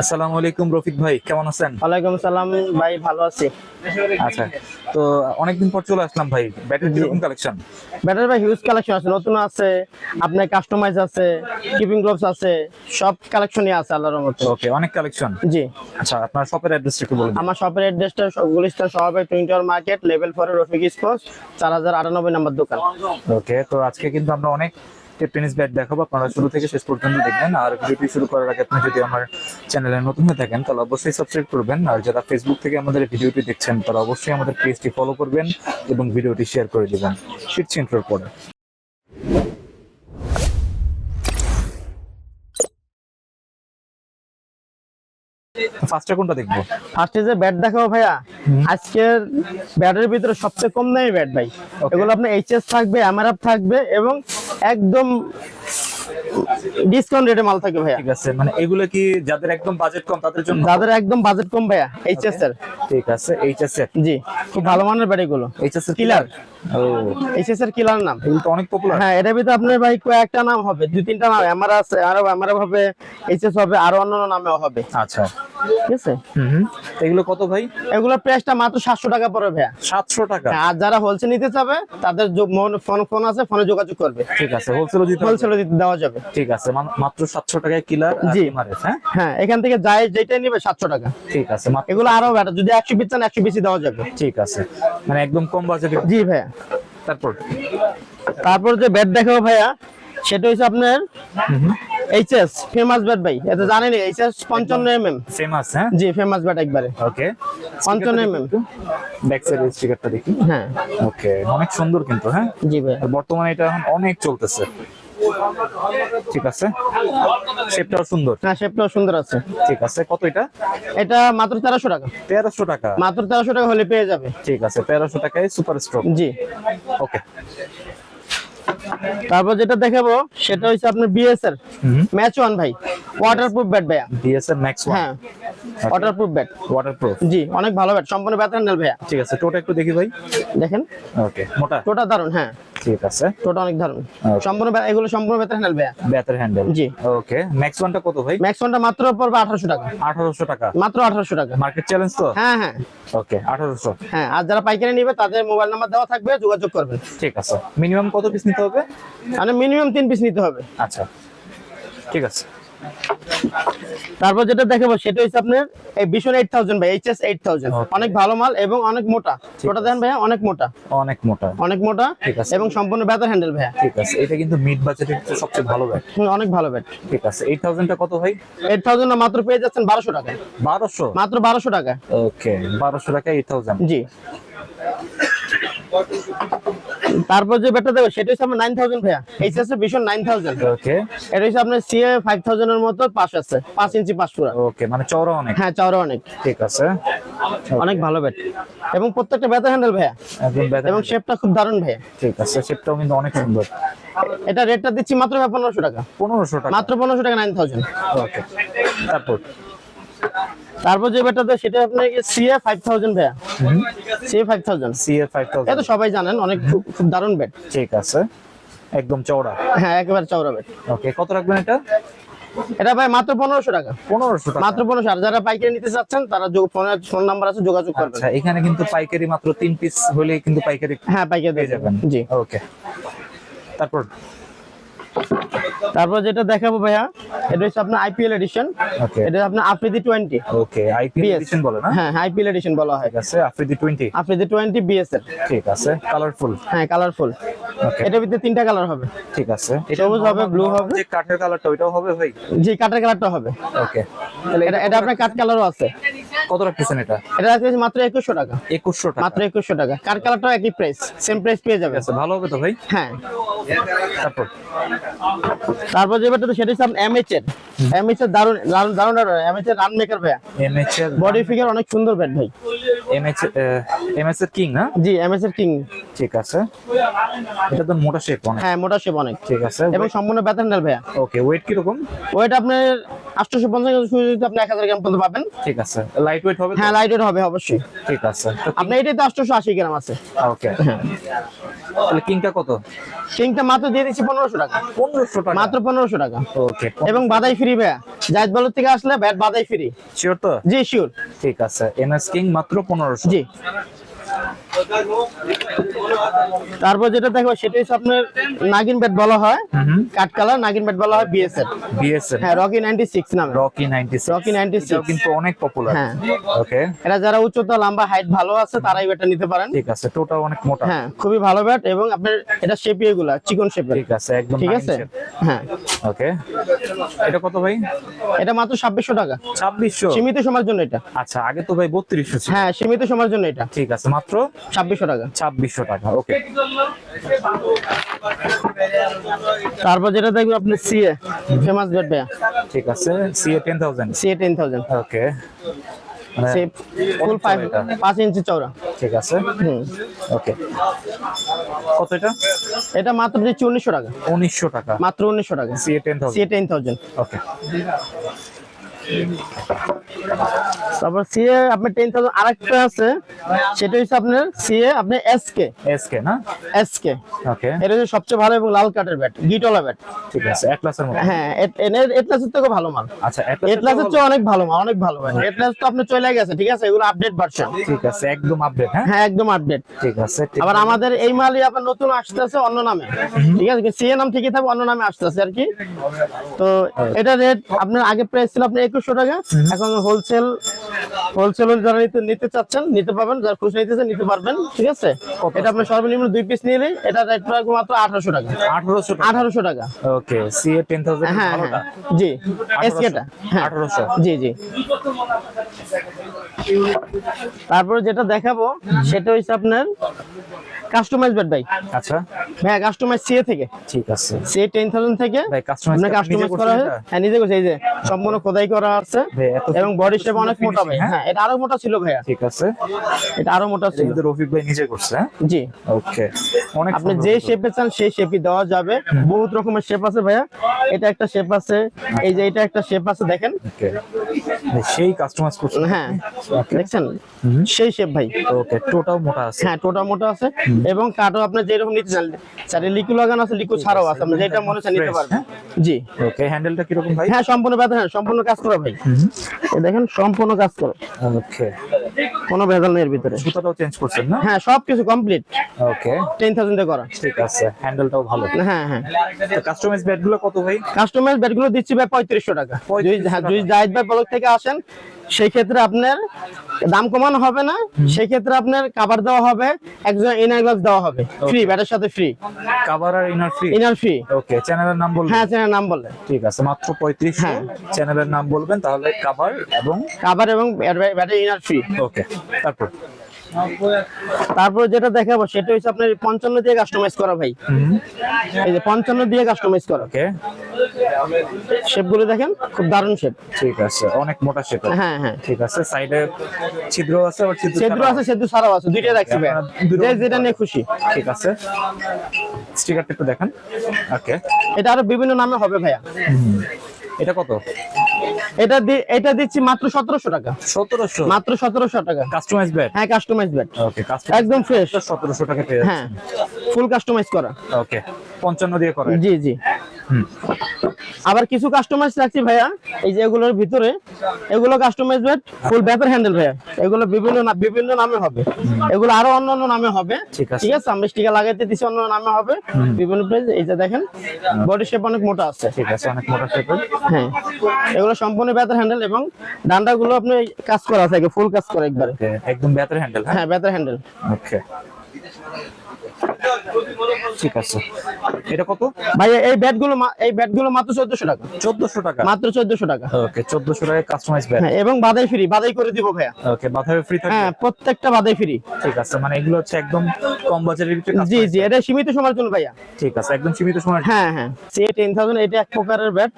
আসসালামু আলাইকুম রফিক ভাই কেমন আছেন? ওয়ালাইকুম সালাম ভাই ভালো আছি। আচ্ছা তো অনেকদিন পর চলে আসলাম ভাই ব্যাটারি কীরকম কালেকশন ব্যাটারি ভাই হিউজ কালেকশন আছে নতুন আছে আপনার কাস্টমাইজ আছে কিপিং গ্লোভস আছে সব কালেকশনই আছে আল্লাহর রহমতে। ওকে অনেক কালেকশন জি। আচ্ছা আপনার শপের অ্যাড্রেসটা একটু বলুন। আমার শপের অ্যাড্রেসটা Gulistan সহাবে twenty market level four Rafiq sports চার হাজার আটানব্বই নম্বর দোকান। ওকে তো আজকে কিন্তু আমরা অনেক টেনিস ব্যাট দেখাবো, আপনারা শুরু থেকে শেষ পর্যন্ত দেখবেন। আর ভিডিওটি শুরু করার আগে আপনি যদি আমার চ্যানেলে নতুন হয়ে থাকেন, তাহলে অবশ্যই সাবস্ক্রাইব করবেন। আর যারা ফেসবুক থেকে আমাদের ভিডিওটি দেখছেন, তারা অবশ্যই আমাদের পেজটি ফলো করবেন এবং ভিডিওটি শেয়ার করে দেবেন। শীত চিন্তার পরে ফার্স্টে কোনটা দেখব? ফার্স্টে যে ব্যাট দেখাবো ভাইয়া আজকের ব্যাটের ভিতরে সবচেয়ে কম দামি ব্যাট ভাই। এগুলো আপনার এইচএস থাকবে এমআরএফ থাকবে এবং একদম ডিসকাউন্ট রেটে মাল থাকবে ভাইয়া। ঠিক আছে মানে এগুলো কি যাদের একদম বাজেট কম তাদের জন্য? যাদের একদম বাজেট কম ভাইয়া এইচএস এর ঠিক আছে এইচএস এর জি খুব ভালো মানের ব্যাট এগুলো। এইচএস এর কিলার ও। এর কিলার নাম? এগুলো তো অনেক পপুলার হ্যাঁ এটার ভিতরে আপনার ভাই কয়েকটা নাম হবে দুই তিনটা নাম এমআর আছে আরও এমআর হবে এইচএস হবে আরও অন্যান্য নামেও হবে। আচ্ছা। ঠিক আছে? এগুলো কত ভাই? এগুলো প্রাইসটা মাত্র সাতশো টাকা পড়বে ভাইয়া। সাতশো টাকা। আর যারা হোলসেল নিতে চাবে তাদের ফোন ফোন আছে ফোনে যোগাযোগ করবে। ঠিক আছে হোলসেলও দিতে? হোলসেলে দিতে দেওয়া যাবে। ঠিক আছে মাত্র সাতশো টাকায় কিলার জি। হ্যাঁ? হ্যাঁ এখান থেকে যাই যেটাই নিবে সাতশো টাকা। ঠিক আছে এগুলো আরও যদি একশো পিস চান একশো পিসই দেওয়া যাবে। ঠিক আছে মানে একদম কম বাজেটে জি ভাইয়া। তারপর? তারপর যে ব্যাট দেখাবো ভাইয়া সেটা হচ্ছে আপনার এইচএস ফেমাস ব্যাট ভাই। এটা জানেন এইচএস পঞ্চান্ন এম এম ফেমাস হ্যাঁ? জি ফেমাস ব্যাট একবারে। ওকে 55 এমএম ব্যাক সাইড স্টিকারটা দেখি। হ্যাঁ। ওকে অনেক সুন্দর কিন্তু হ্যাঁ? জি ভাই। আর বর্তমানে এটা এখন অনেক চলতেছে। ঠিক আছে। শেপটাও সুন্দর। হ্যাঁ শেপটাও সুন্দর আছে। ঠিক আছে কত এটা? এটা মাত্র তেরোশো টাকা। তেরোশো টাকা। মাত্র তেরোশো টাকা হলে পেয়ে যাবে। ঠিক আছে তেরোশো টাকায় সুপার স্ট্রোক জি। ওকে তারপর যেটা দেখাবো সেটা হচ্ছে আপনার বিএস এর ম্যাচ ওয়ান ভাই। ওয়াটারপ্রুফ ব্যাট ভাইয়া। ডিএসএল ম্যাক্স ওয়ান হ্যাঁ। ওয়াটারপ্রুফ ব্যাট ওয়াটারপ্রুফ জি অনেক ভালো ব্যাট সম্পূর্ণ ব্যাট হ্যান্ডেল ভাইয়া। ঠিক আছে টোটা একটু দেখি ভাই। দেখেন। ওকে মোটা। টোটা দারুণ হ্যাঁ। ঠিক আছে। টোটা অনেক দারুণ সম্পূর্ণ এগুলো সম্পূর্ণ ব্যাট হ্যান্ডেল ভাইয়া। ব্যাতের হ্যান্ডেল জি। ওকে ম্যাক্স ওয়ানটা কত ভাই? ম্যাক্স ওয়ানটা মাত্র পড়বে আঠারোশো টাকা। আঠারোশো টাকা। মাত্র আঠারোশো টাকা। মার্কেট চ্যালেঞ্জ তো? হ্যাঁ হ্যাঁ। ওকে আঠারোশো। হ্যাঁ আর যারা পাইকারি নিবে তাদের মোবাইল নাম্বার দেওয়া থাকবে যোগাযোগ করবেন। ঠিক আছে। মিনিমাম কত পিস নিতে হবে? মানে মিনিমাম তিন পিস নিতে হবে। আচ্ছা। ঠিক আছে। তারপর যেটা দেখাবো সেটা হচ্ছে আপনার এই ভীষণ এইট থাউজেন্ড ভাই এইচএস এইট থাউজেন্ড. অনেক ভালো মাল এবং অনেক মোটা। ওটা দেখেন ভাইয়া অনেক মোটা। অনেক মোটা। অনেক মোটা ঠিক আছে। এবং সম্পূর্ণ ব্যাটার হ্যান্ডেল ভাইয়া। ঠিক আছে। এটা কিন্তু মিড বাজেটের সবচেয়ে ভালো ব্যাট। অনেক ভালো ব্যাট। ঠিক আছে। এইট থাউজেন্ডটা কত ভাই? এইট থাউজেন্ড মাত্র পেয়ে যাচ্ছেন বারোশো টাকা বারোশো? মাত্র বারোশো টাকা ওকে বারোশো টাকা এইট থাউজেন্ড জি। তারপর যে ব্যাটটা দেবো সেটা হচ্ছে আপনার নাইন থাউজেন্ড ভাইয়া। এইচএস এর ভীষণ নাইন থাউজেন্ড ওকে এটা হচ্ছে আপনার সিএ ফাইভ থাউজেন্ড এর মতো পাশ আছে পাঁচ ইঞ্চি পাশ পুরা। ওকে মানে চওড়া অনেক। হ্যাঁ চওড়া অনেক। ঠিক আছে। অনেক ভালো ব্যাট এবং প্রত্যেকটা ব্যাটার হ্যান্ডেল ভাইয়া। এবং শেপটা খুব দারুণ ভাইয়া। ঠিক আছে শেপটাও কিন্তু অনেক সুন্দর। এটা রেটটা দিচ্ছি মাত্র পনেরোশো টাকা। পনেরোশো টাকা। মাত্র পনেরোশো টাকা নাইন থাউজেন্ড ওকে তারপর? তারপর যে ব্যাটটা দেয় সেটা আপনার সিএ ফাইভ থাউজেন্ড ভাইয়া। CA five thousand CA five এটা থাউজেন্ড তো সবাই জানেন অনেক খুব দারুণ ব্যাট। ঠিক আছে। একদম চওড়া। হ্যাঁ একেবারে চওড়া ব্যাট। ওকে কত রাখবেন এটা? এটা ভাই মাত্র পনেরোশো টাকা। পনেরোশো টাকা। মাত্র পনেরোশো। আর যারা পাইকারি নিতে চাচ্ছেন তারা ফোনে ফোন নাম্বার আছে যোগাযোগ করবেন। আচ্ছা এখানে কিন্তু পাইকারি মাত্র তিন পিস হলে কিন্তু পাইকারি হ্যাঁ পাইকারি পেয়ে দিয়ে যাবেন। জি। ওকে তারপর? তারপর যেটা দেখাবো ভাইয়া এটা হচ্ছে আপনার আইপিএল এডিশন এটা আপনার Afridi twenty okay IPL edition বলে না? হ্যাঁ আইপিএল এডিশন বলা হয়। ঠিক আছে Afridi twenty Afridi twenty BS এর ঠিক আছে কালারফুল হ্যাঁ কালারফুল ওকে এটার ভিতরে তিনটা কালার হবে। ঠিক আছে। সবুজ হবে, ব্লু হবে। যে কাঠের কালারটা ওইটাও হবে ভাই? যে কাটার কালারটা হবে। ওকে এটা এটা আপনার কাট কালারও আছে। কত রাখতেছেন এটা? এটা মাত্র একুশশো টাকা। একুশশো টাকা। মাত্র একুশশো টাকা। কাট কালারটাও একই প্রাইস সেম প্রাইস পেয়ে যাবে আছে ভালো হবে তো ভাই? হ্যাঁ। তারপর? তারপর যে ব্যাটটা সেটা হচ্ছে আপনার এর। এমএইচ এর দারুণ দারুণ দারুণ এমএইচ এর রান মেকার ভাইয়া। এমএচ এর বডি ফিগার অনেক সুন্দর ব্যাট ভাই। এমএস এমএস এর কিং না? জি এমএস এর কিং ঠিক আছে। এটা তো মোটা শেপ অনেক। হ্যাঁ মোটা শেপ অনেক। ঠিক আছে। এবং সম্পূর্ণ হ্যান্ডেল ভাইয়া। ওকে ওয়েট কীরকম? ওয়েট আপনার আটশোশো পঞ্চাশ সুযোগ আপনি এক হাজার গ্রাম পর্যন্ত পাবেন। ঠিক আছে। লাইট ওয়েট হবে হ্যাঁ লাইট ওয়েট হবে অবশ্যই। ঠিক আছে। আপনার এটাতে আটশোশো আশি গ্রাম আছে। ওকে তাহলে কিংটা কত? কিংটা মাত্র দিয়ে দিচ্ছি পনেরোশো টাকা। পনেরোশো টাকা? মাত্র পনেরোশো টাকা। ওকে এবং বাদাই ফ্রি ভাইয়া। জায়দ বলর থেকে আসলে ব্যাট বাদাই ফ্রি শিওর তো? জি শিওর ঠিক আছে। এমএস কিং মাত্র পনেরোশো। জি। তারপর যেটা দেখো সেটা হচ্ছে আপনার নাগিন ব্যাট বলা হয়। কাট কালার নাগিন ব্যাট বলা হয় বিএসএফ বিএসএফ হ্যাঁ রকি নাইনটি সিক্স নামে। রকি 96 Rocky 96 এটাও কিন্তু অনেক পপুলার হ্যাঁ। ওকে এটা যারা উচ্চতা লম্বা হাইট ভালো আছে তারাই ব্যাটটা নিতে পারেন। ঠিক আছে টোটা অনেক মোটা। হ্যাঁ খুবই ভালো ব্যাট এবং আপনার এটা শেপি এগুলা চিকন শেপের ঠিক আছে একদম ঠিক আছে? হ্যাঁ। ওকে এটা কত ভাই? এটা মাত্র ছাব্বিশশো টাকা। 2600 সীমিত সময়ের জন্য এটা। আচ্ছা আগে তো ভাই 3200 ছিল। হ্যাঁ সীমিত সময়ের জন্য এটা। ঠিক আছে মাত্র? ছাব্বিশশো টাকা। 2600 টাকা ওকে। তারপর যেটা দেখবেন আপনি সিএ ফেমাস ব্যাট ভাইয়া। ঠিক আছে CA 10000 CA ten thousand okay. সে ফুল অনেক ফাইভ চওড়া এটা। পাঁচ ইঞ্চি চওড়া। ঠিক আছে। হুম। ওকে। কত এটা? এটা মাত্র দিচ্ছি উনিশশো টাকা। 1900 টাকা। মাত্র উনিশশো টাকা। CA 10000 CA ten thousand okay. তারপর সিএ আপনার টেন থাউজেন্ড আরেকটা আছে। সেটা হচ্ছে আপনার সিএ আপনার এসকে এসকে না? এসকে ওকে এটা হচ্ছে সবচেয়ে ভালো এবং লাল কাঠের ব্যাট গিটলা ব্যাট ঠিক আছে অ্যাটলাসের মতো হ্যাঁ এটলাসের থেকে ভালো মাল। আচ্ছা এটলাসের চেয়ে অনেক ভালো মাল অনেক ভালো ব্যাট এটলাস তো আপনি চলে গেছে ঠিক আছে? এগুলো আপডেট ভার্সন ঠিক আছে একদম আপডেট হ্যাঁ? হ্যাঁ একদম আপডেট ঠিক আছে আবার আমাদের এই মালই আবার নতুন আসতেছে অন্য নামে। ঠিক আছে সিএ নাম ঠিকই থাকবে অন্য নামে আসতেছে আর কি। তো এটা রেট আপনার আগে প্রাইস ছিল আপনার একুশশো টাকা এখন হোলসেল হোলসেল যারা নিতে নিতে চাচ্ছেন নিতে পারবেন যারা খুচরা নিতে চান নিতে পারবেন ঠিক আছে? এটা আপনার সর্বনিম্ন দুই পিস নিলে এটা রেট রাখব মাত্র আঠারোশো টাকা। 1800 টাকা? আঠারোশো টাকা। ওকে সিএ 10000 হ্যাঁ ভালোটা? হ্যাঁ জি এসকেটা হ্যাঁ। 1800 জি জি। তারপর যেটা দেখাবো সেটা হচ্ছে আপনার কাস্টমাইজ ব্যাট ভাই। আচ্ছা। হ্যাঁ কাস্টমাইজ সিএ থেকে। ঠিক আছে। সে টেন থাউজেন্ড থেকে। ভাই কাস্টমাইজ কাস্টমাইজ করা হয় হ্যাঁ নিজে করছে এই যে সম্পূর্ণ খোদাই করা আছে। এবং বডি শেপ অনেক মোটা ভাই। হ্যাঁ? হ্যাঁ এটা আরও মোটা ছিল ভাইয়া। ঠিক আছে। এটা আরও মোটা ছিল। রফিক ভাই নিজে করছে হ্যাঁ? জি। ওকে। অনেক আপনি যে শেপে চান সেই শেপই দেওয়া যাবে। বহুত রকমের শেপ আছে ভাইয়া। এটা একটা শেপ আছে। এই যে এটা একটা শেপ আছে দেখেন। সেই কাস্টমাইজ করছে হ্যাঁ। দেখছেন? সেই শেপ ভাই। ওকে টোটাও মোটা আছে। হ্যাঁ টোটা মোটা আছে। এবং কাঠও আপনার যেরকম নিতে চান চারে লিকু লাগানো আছে লিকু ছাড়াও আছে আপনি যেটা মনে চান নিতে পারবেন। জি। ওকে হ্যান্ডেলটা কীরকম ভাই? হ্যাঁ সম্পূর্ণ ব্যথা হ্যাঁ সম্পূর্ণ কাজ করা ভাই। এই দেখেন সম্পূর্ণ কাজ করে। ওকে কোনো ভেজাল নেই এর ভিতরে। সুতাটাও চেঞ্জ করছেন না? হ্যাঁ সবকিছু কমপ্লিট ওকে টেন থাউজেন্ডে করা। ঠিক আছে হ্যান্ডেলটাও ভালো। হ্যাঁ হ্যাঁ। তো কাস্টমাইজ ব্যাটগুলো কত ভাই? কাস্টমাইজ ব্যাটগুলো দিচ্ছি ভাই পঁয়ত্রিশশো টাকা। যদি 3500 হ্যাঁ, যদি জাহিদ ভাই ব্লক থেকে আসেন সেই ক্ষেত্রে আপনার দাম কমানো হবে না সেই ক্ষেত্রে আপনার কাভার দেওয়া হবে একজন ইনার গ্লাস দেওয়া হবে। ফ্রি ব্যাটার সাথে ফ্রি কাভার আর inner free inner free okay চ্যানেলের নাম বলবেন? হ্যাঁ চ্যানেলের নাম বললে ঠিক আছে মাত্র পঁয়ত্রিশ হ্যাঁ। চ্যানেলের নাম বলবেন তাহলে কাভার এবং কাভার এবং ব্যাটার ইনার ফ্রি ওকে তারপর? তারপর যেটা দেখাবো সেটা হচ্ছে আপনার পঞ্চান্ন দিয়ে কাস্টমাইজ করা ভাই। এই যে পঞ্চান্ন দিয়ে কাস্টমাইজ করা। ওকে শেপগুলো দেখেন খুব দারুণ শেপ ঠিক আছে অনেক মোটা শেপ হ্যাঁ হ্যাঁ। ঠিক আছে সাইডে ছিদ্র আছে আবার ছিদ্র ছাড়াও আছে সেদ্রু ছাড়াও আছে দুইটাই রাখছি ভাই। যে যেটা নিয়ে খুশি। ঠিক আছে। স্টিকারটা একটু দেখান। ওকে এটা আরও বিভিন্ন নামে হবে ভাইয়া। এটা কত? এটা এটা দিচ্ছি মাত্র সতেরোশো টাকা। সতেরোশো? মাত্র সতেরোশো টাকা। কাস্টমাইজ ব্যাট হ্যাঁ কাস্টমাইজ ব্যাট ওকে একদম ফ্রেশ সতেরোশো টাকা পেয়ে হ্যাঁ ফুল কাস্টমাইজ করা। ওকে পঞ্চান্ন দিয়ে করে। জি জি। আবার কিছু কাস্টমাইজ রাখছি ভাইয়া। এই যে এগুলোর ভিতরে এগুলো কাস্টমাইজ ব্যাট ফুল ব্যাপার হ্যান্ডেল ভাইয়া। এগুলো বিভিন্ন বিভিন্ন নামে হবে। এগুলো আরও অন্য অন্য নামে হবে। ঠিক আছে। আমরা স্টিকার লাগাইতে দিছি অন্য নামে হবে। বিভিন্ন প্রাইস এই যে দেখেন বডি শেপ অনেক মোটা আছে। ঠিক আছে অনেক মোটা শেপের হ্যাঁ। এগুলো সম্পূর্ণ বেতার হ্যান্ডেল এবং ডান্ডাগুলো আপনি কাজ করা থাকে ফুল কাজ করা একবারে। একদম ব্যাটার হ্যান্ডেল হ্যাঁ? বেতার হ্যান্ডেল ওকে ঠিক আছে। এটা কত? ভাই এই ব্যাটগুলো মা- এই ব্যাটগুলো মাত্র চোদ্দশো টাকা। চোদ্দশো টাকা? মাত্র চোদ্দশো টাকা। ওকে চোদ্দশো টাকা কাস্টমাইজ ব্যাট। হ্যাঁ এবং বাদাই ফ্রি বাদাই করে দিব ভাইয়া। ওকে বাধাবে ফ্রি থাকবে? হ্যাঁ প্রত্যেকটা বাদাই ফ্রি ঠিক আছে মানে এগুলো হচ্ছে একদম কম বাজারের ভিতরে জি জি এটা সীমিত সময়ের জন্য ভাইয়া। ঠিক আছে একদম সীমিত সময় হ্যাঁ হ্যাঁ। সি টেন থাউজেন্ড এটা এক প্রকারের ব্যাট।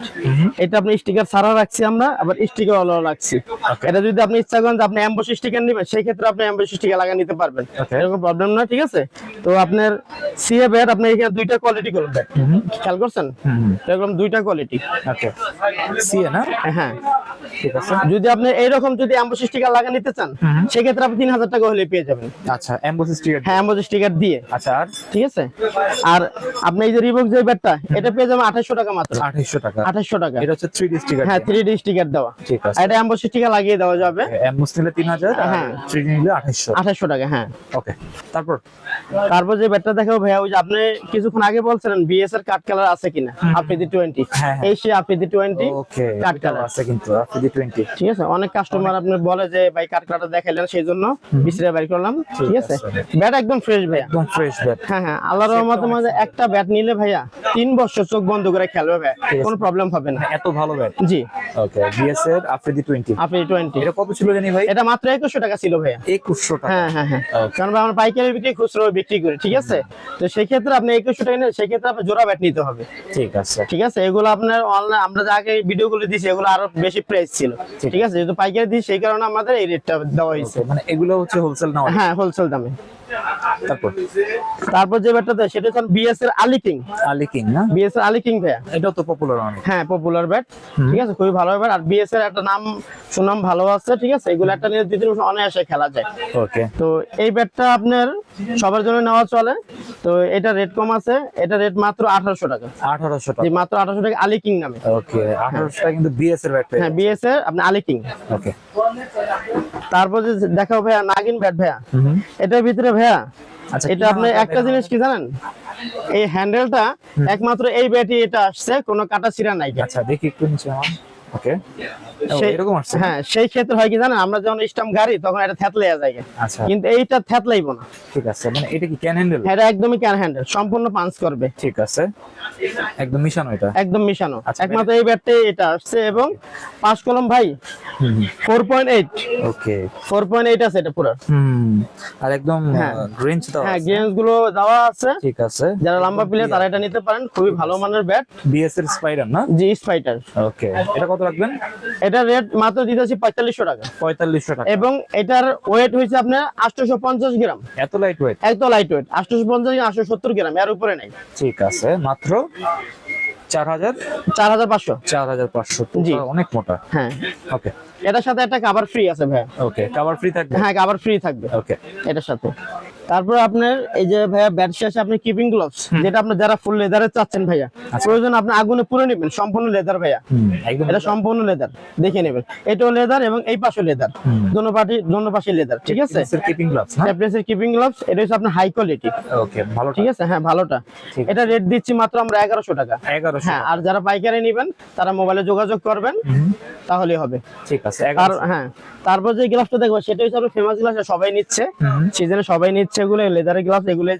এটা আপনি স্টিকার ছাড়া রাখছি আমরা আবার স্টিকার আলো রাখছি. এটা যদি আপনি ইচ্ছা করেন যে আপনি অ্যাম্বস স্টিকার নেবেন সেই ক্ষেত্রে আপনি অ্যাম্বস স্টিকার লাগিয়ে নিতে পারবেন। এরকম প্রবলেম না ঠিক আছে? তো আপনার সিএ ব্যাট আপনি এখানে দুইটা কোয়ালিটি ব্যাট। খেয়াল করছেন? এরকম দুইটা কোয়ালিটি সিএ না? হ্যাঁ। ঠিক আছে। যদি আপনি এইরকম যদি অ্যাম্বস স্টিকার লাগিয়ে নিতে চান সেক্ষেত্রে আপনি তিন হাজার টাকা হলে পেয়ে যাবেন। আচ্ছা এমবোস স্টিকার হ্যাঁ অ্যাম্বস স্টিকার দিয়ে। আচ্ছা আর? ঠিক আছে? আর আপনি এই যে রিবক যে ব্যাটটা এটা পেয়ে যাবেন আঠাশশো টাকা মাত্র। আঠাইশশো টাকা। আঠাশশো টাকা। এটা হচ্ছে থ্রি ডি স্টিকার হ্যাঁ থ্রি ডি স্টিকার দেওয়া। ঠিক আছে। এটা অ্যাম্বস স্টিকার লাগিয়ে দেওয়া যাবে। এমবোস নিলে তিন হাজার হ্যাঁ। থ্রি ডি নিলে আঠাইশশো। আঠাশশো টাকা হ্যাঁ। ওকে তারপর? তারপর যে ব্যাটটা দেখাবো ভাইয়া ওই যে আপনি কিছুক্ষণ আগে বলছিলেন বিএস এর কাট কালার আছে কিনা আফ্রিদি টোয়েন্টি হ্যাঁ, হ্যাঁ। এই সে আফ্রিদি টোয়েন্টি কাট কালার আছে কিন্তু আফ্রিদি টোয়েন্টি ঠিক আছে অনেক কাস্টমার আপনি বলে যে ভাই কাট কালার দেখাইলেন সেই জন্য বিসিরে বাইর করলাম। ঠিক আছে। ব্যাট একদম ফ্রেশ ভাইয়া। একদম ফ্রেশ ব্যাট হ্যাঁ হ্যাঁ আল্লাহর রহমতের মধ্যে একটা ব্যাট নিলে ভাইয়া তিন বছর চোখ বন্ধ করে খেলবে ভাই কোনো প্রবলেম হবে না। এত ভালো ব্যাট জি। ওকে বিএস এর আফ্রিদি টোয়েন্টি আপনি টোয়েন্টি এটা কত ছিল জানি ভাই? এটা মাত্র একুশশো টাকা ছিল ভাইয়া। একুশশো টাকা। হ্যাঁ হ্যাঁ হ্যাঁ. কারণ আমরা পাইকারি বিক্রি খুচরো বিক্রি করি ঠিক আছে? তো সেই ক্ষেত্রে আপনি একুশশো টাকা নিলে সেই ক্ষেত্রে আপনার জোড়া ব্যাট নিতে হবে। ঠিক আছে। ঠিক আছে? এগুলো আপনার অনলাইন আমরা যে আগে ভিডিওগুলো দিছি এগুলো আরও বেশি প্রাইস ছিল। ঠিক আছে। যেহেতু পাইকারি দিই সেই কারণে আমাদের এই রেটটা দেওয়া হয়েছে। মানে এগুলো হচ্ছে হোলসেল দাম হ্যাঁ হোলসেল দামে। তারপর? তারপর যে ব্যাটটা দেয় সেটা হচ্ছে বিএস এর আলি কিং। আলি কিং না? বিএস এর আলি কিং ভাইয়া। এটাও তো পপুলার অনেক হ্যাঁ পপুলার ব্যাট ঠিক আছে খুবই ভালো ব্যাট। আর বিএস এর একটা নাম সুনাম ভালো আছে ঠিক আছে? এগুলো একটা নিয়ে দুই তিন বছর অনায়াসে খেলা যায়। ওকে তো এই ব্যাটটা আপনার সবার জন্য নেওয়া চলে। তো এটা রেট কম আছে এটা রেট মাত্র আঠারোশো টাকা। আঠারোশো যে টাকা মাত্র আঠারোশো টাকা আলি কিং নামে। ওকে আঠারোশো টাকা কিন্তু বিএস এর ব্যাট হ্যাঁ বিএস এর আপনি আলি কিং। ওকে তারপর যে দেখাও ভাইয়া নাগিন ব্যাট ভাইয়া। এটার ভিতরে ভাইয়া আচ্ছা, এটা আপনি একটা জিনিস কি জানেন? এই হ্যান্ডেলটা একমাত্র এই ব্যাটি এটা আসছে কোনো কাটা ছিড়া নাই। আচ্ছা দেখি একটু নিচে ওকে এরকম আসছে? হ্যাঁ সেই ক্ষেত্রে হয় কি জানেন আমরা যখন স্টাম গাড়ি তখন এটা থ্যাতলাইয়া যায় আচ্ছা। কিন্তু এইটা থ্যাতলাইব না। ঠিক আছে মানে এটা কি ক্যান হ্যান্ডেল এটা একদমই ক্যান হ্যান্ডেল সম্পূর্ণ পাঞ্চ করবে। ঠিক আছে। একদম মিশানো এটা? একদম মিশানো। আচ্ছা, একমাত্র এই ব্যাটটাই এটা আসছে এবং পাঁচ কলম ভাই four point eight okay four point eight আছে এটা পুরো। হুম আর একদম হ্যাঁ। দাও হ্যাঁ গেমসগুলো দেওয়া আছে। ঠিক আছে। যারা লম্বা প্লেয়ার তারা এটা নিতে পারেন খুবই ভালো মানের ব্যাট বিএস এর স্পাইডার না? জি স্পাইটার ওকে এটা কত রাখবেন? এটা রেট মাত্র দিতেছি পঁয়তাল্লিশশো টাকা। পঁয়তাল্লিশশো টাকা। এবং এটার ওয়েট হয়েছে আপনার আটশোশো পঞ্চাশ গ্রাম। এত লাইট ওয়েট একদম লাইট ওয়েট আটশোশো পঞ্চাশ আটশো সত্তর গ্রাম এর উপরে নেই। ঠিক আছে মাত্র চার হাজার চার হাজার পাঁচশো চার হাজার পাঁচশো জি। অনেক মোটা। হ্যাঁ। ওকে এটার সাথে একটা কাভার ফ্রি আছে ভাইয়া ওকে কভার ফ্রি থাকবে? হ্যাঁ কাভার ফ্রি থাকবে। ওকে এটার সাথে। তারপর আপনার এই যে ভাইয়া ব্যাট শেষে আপনি কিপিং গ্লোভস যেটা আপনি যারা ফুল লেদারে চাচ্ছেন ভাইয়া প্রয়োজন আপনি আগুনে পুরে নেবেন সম্পূর্ণ লেদার ভাইয়া। এটা সম্পূর্ণ লেদার দেখে নেবেন। এটাও লেদার এবং এই পাশে লেদার দোনো পাটি দোনো পাশে লেদার ঠিক আছে? কিপিং গ্লাভস না ট্যাবলেটসের কিপিং গ্লোভস এটা হচ্ছে আপনার হাই কোয়ালিটি ওকে ভালো ঠিক আছে? হ্যাঁ ভালোটা। এটা রেট দিচ্ছি মাত্র আমরা এগারোশো টাকা। এগারোশো। হ্যাঁ আর যারা পাইকারি নেবেন তারা মোবাইলে যোগাযোগ করবেন তাহলেই হবে। ঠিক আছে আর হ্যাঁ তারপর যে গ্লাসটা দেখব সেটা হচ্ছে আপনার ফেমাস গ্লাস সবাই নিচ্ছে। সিজনে সবাই নিচ্ছে। এগুলো লেদারের গ্লাস এগুলো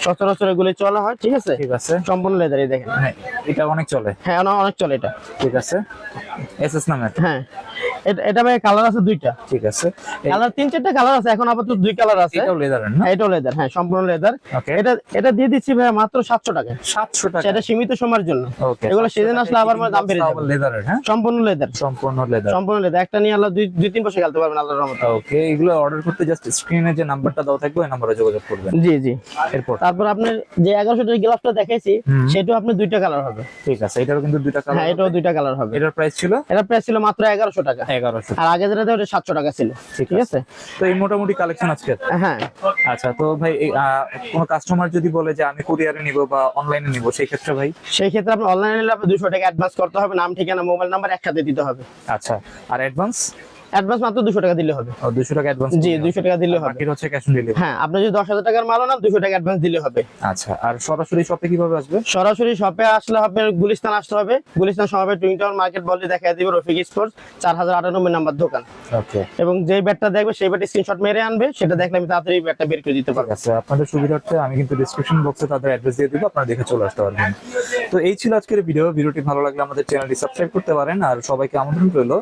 সচরাচর এগুলো চলা হয় ঠিক আছে? ঠিক আছে। সম্পূর্ণ লেদারই দেখেন। হ্যাঁ এটা অনেক চলে। হ্যাঁ অনেক- অনেক চলে এটা। ঠিক আছে। এস এস নামের হ্যাঁ। এটা ভাই কালার আছে দুইটা। ঠিক আছে। কালার তিন চারটা কালার আছে এখন আপাতত দুই কালার আছে। এটাও লেদারের না? হ্যাঁ এটাও লেদার হ্যাঁ সম্পূর্ণ লেদার এটা এটা দিয়ে দিচ্ছি ভাই মাত্র সাতশো টাকা সাতশো টাকা। সেটা সীমিত সময়ের জন্য। ওকে এগুলো সিজন আসলে আবার মানে দাম বেড়ে যাবে। লেদারের হ্যাঁ? সম্পূর্ণ লেদার সম্পূর্ণ লেদার সম্পূর্ণ লেদার একটা নিয়ে আল্লাহ দুই দুই তিন বছর খেলতে পারবেন আল্লাহর রহমতে। ওকে এগুলো অর্ডার করতে জাস্ট স্ক্রিনে যে নাম্বারটা দেওয়া থাকবে ওই নাম্বারে যোগাযোগ করবেন। জি জি। এরপর? তারপর আপনার যে এগারোশো টাকা গ্লাসটা দেখাইছি সেটাও আপনি দুইটা কালার হবে। ঠিক আছে এটারও কিন্তু দুইটা কালার হ্যাঁ এটাও দুইটা কালার হবে। এটার প্রাইস ছিল? এটার প্রাইস ছিল মাত্র এগারোশো টাকা। আর আগে যেটা ওটা সাতশো টাকা ছিল। ঠিক আছে। তো এই মোটামুটি কালেকশন আজকে? হ্যাঁ। আচ্ছা তো ভাই কোনো কাস্টমার যদি বলে যে আমি কুরিয়ারে নিব বা অনলাইনে নিব সেই ক্ষেত্রে ভাই? সেই ক্ষেত্রে আপনি অনলাইনে নিলে আপনি দুশো টাকা অ্যাডভান্স করতে হবে নাম ঠিকানা মোবাইল নাম্বার একসাথে দিতে হবে। আচ্ছা আর অ্যাডভান্স অ্যাডভান্স মাত্র দুশো টাকা দিলে হবে। দুশো টাকা অ্যাডভান্স জি দুশো টাকা দিলে হবে। বাকিটা হচ্ছে ক্যাশ অন ডেলিভারি হ্যাঁ আপনি যদি দশ হাজার টাকার মাল না দুশো টাকা অ্যাডভান্স দিলে হবে। আচ্ছা আর সরাসরি শপে কীভাবে আসবে? সরাসরি শপে আসলে আপনার গুলিস্তান আসতে হবে। গুলিস্তান সমাবে টুইন টাউন মার্কেট বললে দেখা দিবে রফিক হাজার আটানব্বই নাম্বার দোকান। ওকে এবং যে ব্যাটটা দেখবে সেই ব্যাটে স্ক্রিনশট মেরে আনবে সেটা দেখলে আমি তাড়াতাড়ি ব্যাটটা বের করে দিতে পারব। আছে আপনাদের সুবিধার্থে আমি কিন্তু ডিসক্রিপশন বক্সে তাদের অ্যাড্রেস দিয়ে দিব আপনারা দেখে চলে আসতে পারবেন। তো এই ছিল আজকের ভিডিও ভিডিওটি ভালো লাগলে আমাদের চ্যানেলটি সাবস্ক্রাইব করতে পারেন আর সবাইকে আমন্ত্রণ রইল।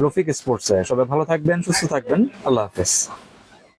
রফিক স্পোর্টসে। সবাই ভালো থাকবেন সুস্থ থাকবেন। আল্লাহ হাফেজ।